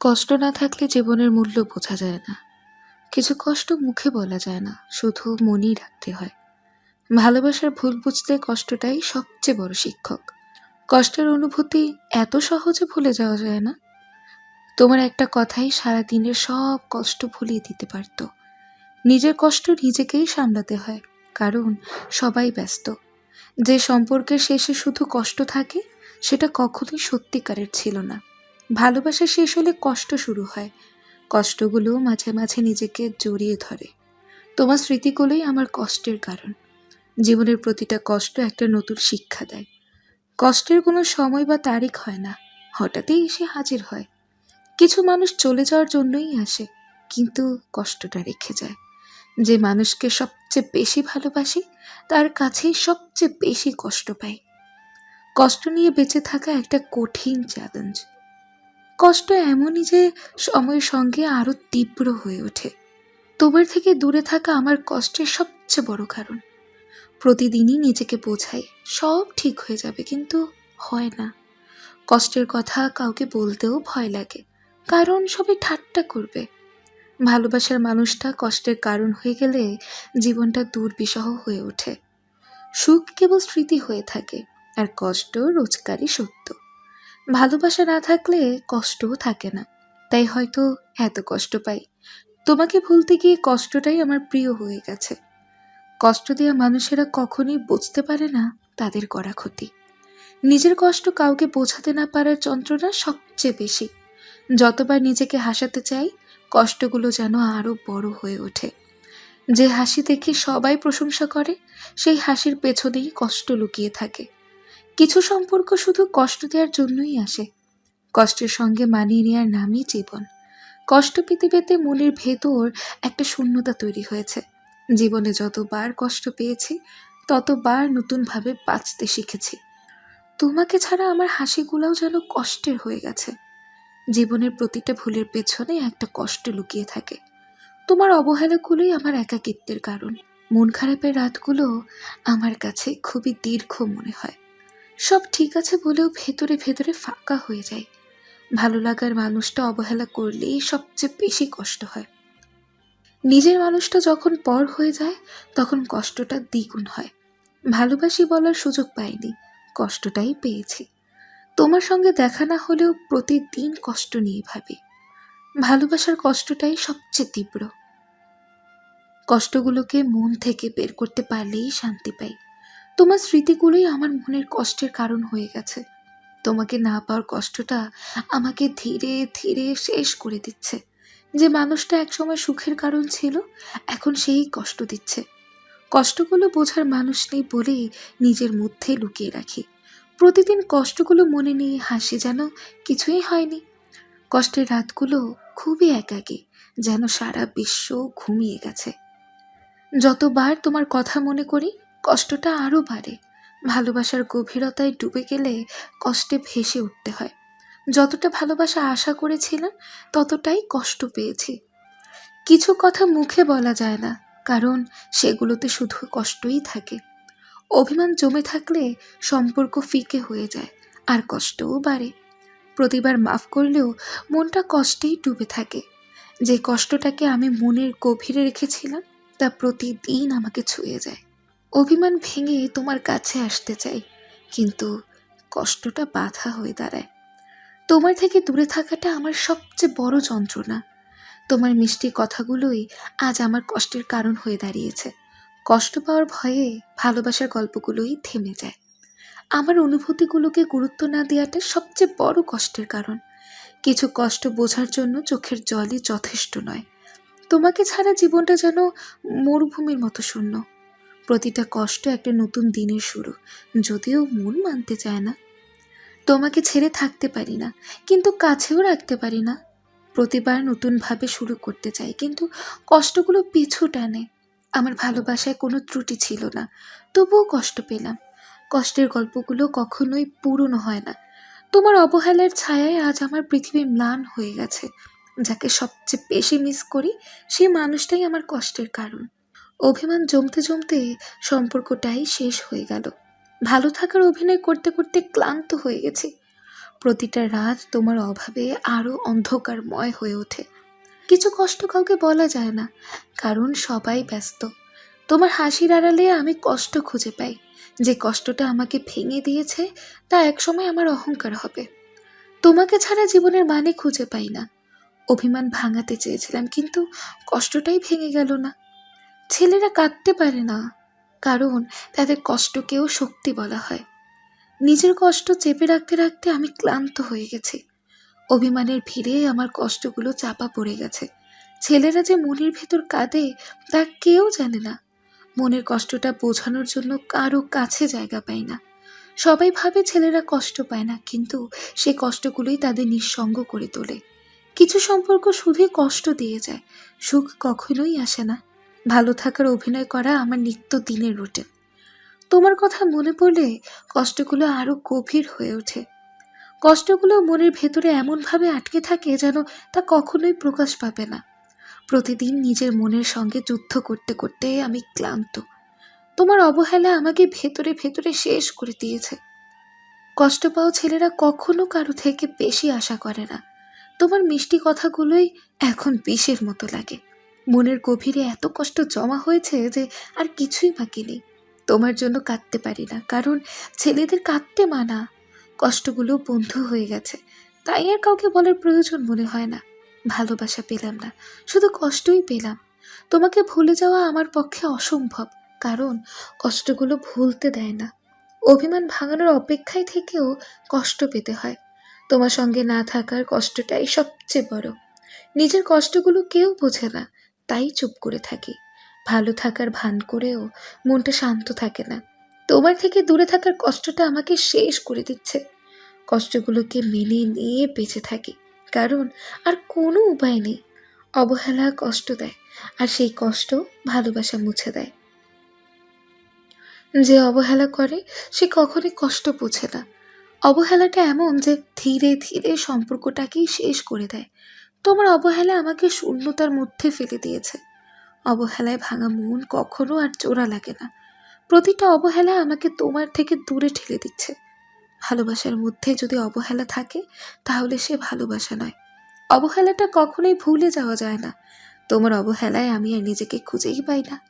কষ্ট না থাকলে জীবনের মূল্য বোঝা যায় না। কিছু কষ্ট মুখে বলা যায় না, শুধু মনেই রাখতে হয়। ভালোবাসার ভুল বুঝতে কষ্টটাই সবচেয়ে বড় শিক্ষক। কষ্টের অনুভূতি এত সহজে ভুলে যাওয়া যায় না। তোমার একটা কথাই সারা দিনের সব কষ্ট ভুলিয়ে দিতে পারতো। নিজের কষ্ট নিজেকেই সামলাতে হয়, কারণ সবাই ব্যস্ত। যে সম্পর্কের শেষে শুধু কষ্ট থাকে, সেটা কখনোই সত্যিকারের ছিল না। ভালোবাসা শেষ হলে কষ্ট শুরু হয়। কষ্টগুলো মাঝে মাঝে নিজেকে জড়িয়ে ধরে। তোমার স্মৃতিগুলোই আমার কষ্টের কারণ। জীবনের প্রতিটা কষ্ট একটা নতুন শিক্ষা দেয়। কষ্টের কোনো সময় বা তারিখ হয় না। হঠাৎই এসে হাজির হয়। কিছু মানুষ চলে যাওয়ার জন্যই আসে, কিন্তু কষ্টটা রেখে যায়। যে মানুষকে সবচেয়ে বেশি ভালোবাসি, তার কাছেই সবচেয়ে বেশি কষ্ট পাই। কষ্ট নিয়ে বেঁচে থাকা একটা কঠিন চ্যালেঞ্জ কষ্ট এমনই যে সময়ের সঙ্গে আরও তীব্র হয়ে ওঠে। তোমার থেকে দূরে থাকা আমার কষ্টের সবচেয়ে বড় কারণ। প্রতিদিনই নিজেকে বোঝাই, সব ঠিক হয়ে যাবে কিন্তু হয় না। কষ্টের কথা কাউকে বলতেও ভয় লাগে, কারণ সবাই ঠাট্টা করবে। ভালোবাসার মানুষটা কষ্টের কারণ হয়ে গেলে জীবনটা দুর্বিষহ হয়ে ওঠে। সুখ কেবল স্মৃতি হয়ে থাকে, আর কষ্ট রোজকারই সত্য। ভালোবাসা না থাকলে কষ্টও থাকে না। তাই হয়তো এত কষ্ট পাই। তোমাকে ভুলতে গিয়ে কষ্টটাই আমার প্রিয় হয়ে গেছে। কষ্ট দেওয়া মানুষেরা কখনোই বুঝতে পারে না তাদের করা ক্ষতি। নিজের কষ্ট কাউকে বোঝাতে না পারার যন্ত্রণা সবচেয়ে বেশি। যতবার নিজেকে হাসাতে চাই, কষ্টগুলো যেন আরও বড় হয়ে ওঠে। যে হাসি দেখে সবাই প্রশংসা করে, সেই হাসির পেছনেই কষ্ট লুকিয়ে থাকে। কিছু সম্পর্ক শুধু কষ্ট দেওয়ার জন্যই আসে। কষ্টের সঙ্গে মানিয়ে নেওয়ার নামই জীবন। কষ্ট পেতে পেতে মনের ভেতর একটা শূন্যতা তৈরি হয়েছে। জীবনে যতবার কষ্ট পেয়েছি, ততবার নতুনভাবে বাঁচতে শিখেছি। তোমাকে ছাড়া আমার হাসিগুলাও যেন কষ্টের হয়ে গেছে। জীবনের প্রতিটা ভুলের পেছনে একটা কষ্ট লুকিয়ে থাকে। তোমার অবহেলাগুলোই আমার একাকিত্বের কারণ। মন খারাপের রাতগুলো আমার কাছে খুবই দীর্ঘ মনে হয়। সব ঠিক আছে বলেও ভেতরে ভেতরে ফাঁকা হয়ে যায়। ভালো লাগার মানুষটা অবহেলা করলেই সবচেয়ে বেশি কষ্ট হয়। নিজের মানুষটা যখন পর হয়ে যায়, তখন কষ্টটা দ্বিগুণ হয়। ভালোবাসি বলার সুযোগ পাইনি, কষ্টটাই পেয়েছি। তোমার সঙ্গে দেখা না হলেও প্রতিদিন কষ্ট নিয়ে ভাবি। ভালোবাসার কষ্টটাই সবচেয়ে তীব্র। কষ্টগুলোকে মন থেকে বের করতে পারলেই শান্তি পাই। তোমার স্মৃতিগুলোই আমার মনের কষ্টের কারণ হয়ে গেছে। তোমাকে না পাওয়ার কষ্টটা আমাকে ধীরে ধীরে শেষ করে দিচ্ছে। যে মানুষটা একসময় সুখের কারণ ছিল, এখন সেই কষ্ট দিচ্ছে। কষ্টগুলো বোঝার মানুষ নেই বলেই নিজের মধ্যে লুকিয়ে রাখি। প্রতিদিন কষ্টগুলো মনে নিয়ে হাসি যেন কিছুই হয়নি। কষ্টের রাতগুলো খুবই একাকী, যেন সারা বিশ্ব ঘুমিয়ে গেছে। যতবার তোমার কথা মনে করি কষ্টটা আরও বাড়ে। ভালোবাসার গভীরতায় ডুবে গেলে কষ্টে ভেসে উঠতে হয়। যতটা ভালোবাসা আশা করেছিলাম, ততটাই কষ্ট পেয়েছি। কিছু কথা মুখে বলা যায় না, কারণ সেগুলোতে শুধু কষ্টই থাকে। অভিমান জমে থাকলে সম্পর্ক ফিকে হয়ে যায়, আর কষ্টও বাড়ে। প্রতিবার মাফ করলেও মনটা কষ্টেই ডুবে থাকে। যে কষ্টটাকে আমি মনের গভীরে রেখেছিলাম, তা প্রতিদিন আমাকে ছুঁয়ে যায়। অভিমান ভেঙে তোমার কাছে আসতে চাই, কিন্তু কষ্টটা বাধা হয়ে দাঁড়ায়। তোমার থেকে দূরে থাকাটা আমার সবচেয়ে বড় যন্ত্রণা। তোমার মিষ্টি কথাগুলোই আজ আমার কষ্টের কারণ হয়ে দাঁড়িয়েছে। কষ্ট পাওয়ার ভয়ে ভালোবাসার গল্পগুলোই থেমে যায়। আমার অনুভূতিগুলোকে গুরুত্ব না দেওয়াটা সবচেয়ে বড় কষ্টের কারণ। কিছু কষ্ট বোঝার জন্য চোখের জলই যথেষ্ট নয়। তোমাকে ছাড়া জীবনটা যেন মরুভূমির মতো শূন্য। প্রতিটা কষ্ট একটা নতুন দিনের শুরু। যদিও মন মানতে চায় না। তোমাকে ছেড়ে থাকতে পারি না, কিন্তু কাছেও রাখতে পারি না। প্রতিবার নতুনভাবে শুরু করতে চাই, কিন্তু কষ্টগুলো পিছু টানে। আমার ভালোবাসায় কোনো ত্রুটি ছিল না, তবুও কষ্ট পেলাম। কষ্টের গল্পগুলো কখনোই পূরণ হয় না। তোমার অবহেলার ছায়ায় আজ আমার পৃথিবী ম্লান হয়ে গেছে। যাকে সবচেয়ে বেশি মিস করি সেই মানুষটাই আমার কষ্টের কারণ। অভিমান জমতে জমতে সম্পর্কটাই শেষ হয়ে গেল। ভালো থাকার অভিনয় করতে করতে ক্লান্ত হয়ে গেছি। প্রতিটা রাত তোমার অভাবে আরও অন্ধকারময় হয়ে ওঠে। কিছু কষ্ট কাউকে বলা যায় না, কারণ সবাই ব্যস্ত। তোমার হাসির আড়ালে আমি কষ্ট খুঁজে পাই। যে কষ্টটা আমাকে ভেঙে দিয়েছে, তা একসময় আমার অহংকার হবে। তোমাকে ছাড়া জীবনের মানে খুঁজে পাই না। অভিমান ভাঙাতে চেয়েছিলাম, কিন্তু কষ্টটাই ভেঙে গেল না। ছেলেরা কাঁদতে পারে না, কারণ তাদের কষ্টকেও শক্তি বলা হয়। নিজের কষ্ট চেপে রাখতে রাখতে আমি ক্লান্ত হয়ে গেছি। অভিমানের ভিড়ে আমার কষ্টগুলো চাপা পড়ে গেছে। ছেলেরা যে মনের ভেতর কাঁদে, তা কেউ জানে না। মনের কষ্টটা বোঝানোর জন্য কারও কাছে জায়গা পায় না। সবাই ভাবে ছেলেরা কষ্ট পায় না, কিন্তু সেই কষ্টগুলোই তাদের নিঃসঙ্গ করে তোলে। কিছু সম্পর্ক শুধুই কষ্ট দিয়ে যায়, সুখ কখনোই আসে না। ভালো থাকার অভিনয় করা আমার নিত্য দিনের রুটিন। তোমার কথা মনে পড়লে কষ্টগুলো আরও গভীর হয়ে ওঠে। কষ্টগুলো মনের ভেতরে এমনভাবে আটকে থাকে যেন তা কখনোই প্রকাশ পাবে না। প্রতিদিন নিজের মনের সঙ্গে যুদ্ধ করতে করতে আমি ক্লান্ত। তোমার অবহেলা আমাকে ভেতরে ভেতরে শেষ করে দিয়েছে। কষ্ট পাওয়া ছেলেরা কখনো কারও থেকে বেশি আশা করে না। তোমার মিষ্টি কথাগুলোই এখন বিষের মতো লাগে। মনের গভীরে এত কষ্ট জমা হয়েছে যে আর কিছুই বাকি নেই। তোমার জন্য কাঁদতে পারি না, কারণ ছেলেদের কাঁদতে মানা। কষ্টগুলো বন্ধ হয়ে গেছে, তাই আর কাউকে বলার প্রয়োজন মনে হয় না। ভালোবাসা পেলাম না, শুধু কষ্টই পেলাম। তোমাকে ভুলে যাওয়া আমার পক্ষে অসম্ভব, কারণ কষ্টগুলো ভুলতে দেয় না। অভিমান ভাঙানোর অপেক্ষায় থেকেও কষ্ট পেতে হয়। তোমার সঙ্গে না থাকার কষ্টটাই সবচেয়ে বড়। নিজের কষ্টগুলো কেউ বোঝে না তাই চুপ করে থাকি। ভালো থাকার ভান করেও মনটা শান্ত থাকে না। তোমার থেকে দূরে থাকার কষ্টটা আমাকে শেষ করে দিচ্ছে। কষ্টগুলোকে মেনে নিয়ে বেঁচে থাকি, কারণ আর কোনো উপায় নেই। অবহেলা কষ্ট দেয়, আর সেই কষ্ট ভালোবাসা মুছে দেয়। যে অবহেলা করে, সে কখনোই কষ্ট বোঝে না। অবহেলাটা এমন যে ধীরে ধীরে সম্পর্কটাকেই শেষ করে দেয়। তোমার অবহেলা আমাকে শূন্যতার মধ্যে ফেলে দিয়েছে। অবহেলায় ভাঙা মন কখনো আর জোড়া লাগে না। প্রতিটা অবহেলা আমাকে তোমার থেকে দূরে ঠেলে দিচ্ছে। ভালোবাসার মধ্যে যদি অবহেলা থাকে, তাহলে সে ভালোবাসা নয়। অবহেলাটা কখনোই ভুলে যাওয়া যায় না। তোমার অবহেলায় আমি আর নিজেকে খুঁজেই পাই না।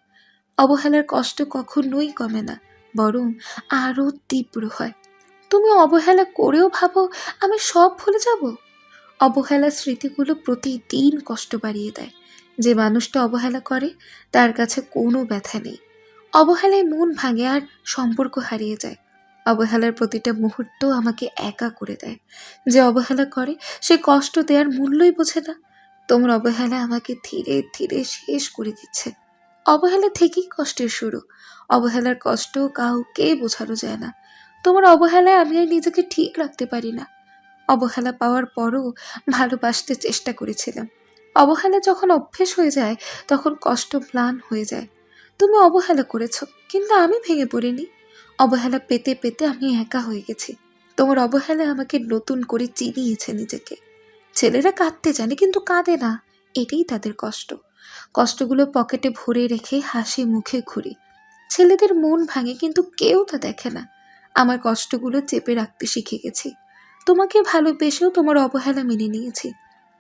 অবহেলার কষ্ট কখনোই কমে না, বরং আরও তীব্র হয়। তুমি অবহেলা করেও ভাবো, আমি সব ভুলে যাব? অবহেলার স্মৃতিগুলো প্রতিদিন কষ্ট বাড়িয়ে দেয়। যে মানুষটা অবহেলা করে, তার কাছে কোনো ব্যথা নেই। অবহেলায় মন ভাঙে আর সম্পর্ক হারিয়ে যায়। অবহেলার প্রতিটা মুহূর্ত আমাকে একা করে দেয়। যে অবহেলা করে, সে কষ্ট দেওয়ার মূল্যই বোঝে না। তোমার অবহেলা আমাকে ধীরে ধীরে শেষ করে দিচ্ছে। অবহেলা থেকেই কষ্টের শুরু। অবহেলার কষ্ট কাউকে বোঝানো যায় না। তোমার অবহেলায় আমি আর নিজেকে ঠিক রাখতে পারি না। অবহেলা পাওয়ার পরও ভালোবাসতে চেষ্টা করেছিলাম। অবহেলা যখন অভ্যেস হয়ে যায়, তখন কষ্ট ম্লান হয়ে যায়। তুমি অবহেলা করেছ, কিন্তু আমি ভেঙে পড়িনি। অবহেলা পেতে পেতে আমি একা হয়ে গেছি। তোমার অবহেলা আমাকে নতুন করে চিনিয়েছে নিজেকে। ছেলেরা কাঁদতে জানে, কিন্তু কাঁদে না। এটাই তাদের কষ্ট। কষ্টগুলো পকেটে ভরে রেখে হাসি মুখে ঘুরি। ছেলেদের মন ভাঙে, কিন্তু কেউ তা দেখে না। আমার কষ্টগুলো চেপে রাখতে শিখে গেছি। তোমাকে ভালোবেসেও তোমার অবহেলা মেনে নিয়েছি।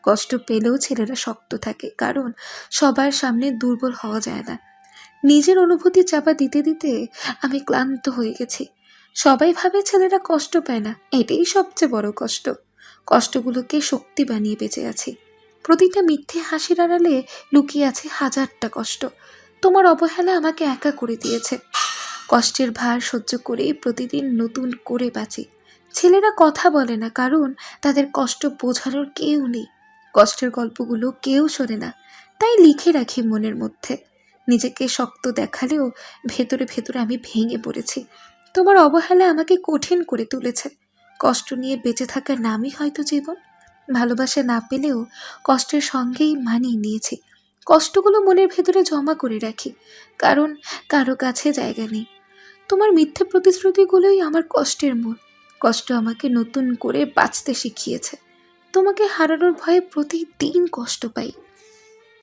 কষ্ট পেলেও ছেলেরা শক্ত থাকে, কারণ সবার সামনে দুর্বল হওয়া যায় না। নিজের অনুভূতি চাপা দিতে দিতে আমি ক্লান্ত হয়ে গেছি। সবাই ভাবে ছেলেরা কষ্ট পায় না, এটাই সবচেয়ে বড় কষ্ট। কষ্টগুলোকে শক্তি বানিয়ে বেঁচে আছি। প্রতিটা মিথ্যে হাসির আড়ালে লুকিয়ে আছে হাজারটা কষ্ট। তোমার অবহেলা আমাকে একা করে দিয়েছে। কষ্টের ভার সহ্য করে প্রতিদিন নতুন করে বাঁচি। ছেলেরা কথা বলে না, কারণ তাদের কষ্ট বোঝানোর কেউ নেই। কষ্টের গল্পগুলো কেউ শোনে না। তাই লিখে রাখি মনের মধ্যে। নিজেকে শক্ত দেখালেও ভেতরে ভেতরে আমি ভেঙে পড়েছি। তোমার অবহেলা আমাকে কঠিন করে তুলেছে। কষ্ট নিয়ে বেঁচে থাকার নামই হয়তো জীবন। ভালোবাসা না পেলেও কষ্টের সঙ্গেই মানিয়ে নিয়েছি। কষ্টগুলো মনের ভেতরে জমা করে রাখি, কারণ কারও কাছে জায়গা নেই। তোমার মিথ্যে প্রতিশ্রুতিগুলোই আমার কষ্টের মূল কষ্ট আমাকে নতুন করে বাঁচতে শিখিয়েছে। তোমাকে হারানোর ভয়ে প্রতিদিন কষ্ট পাই।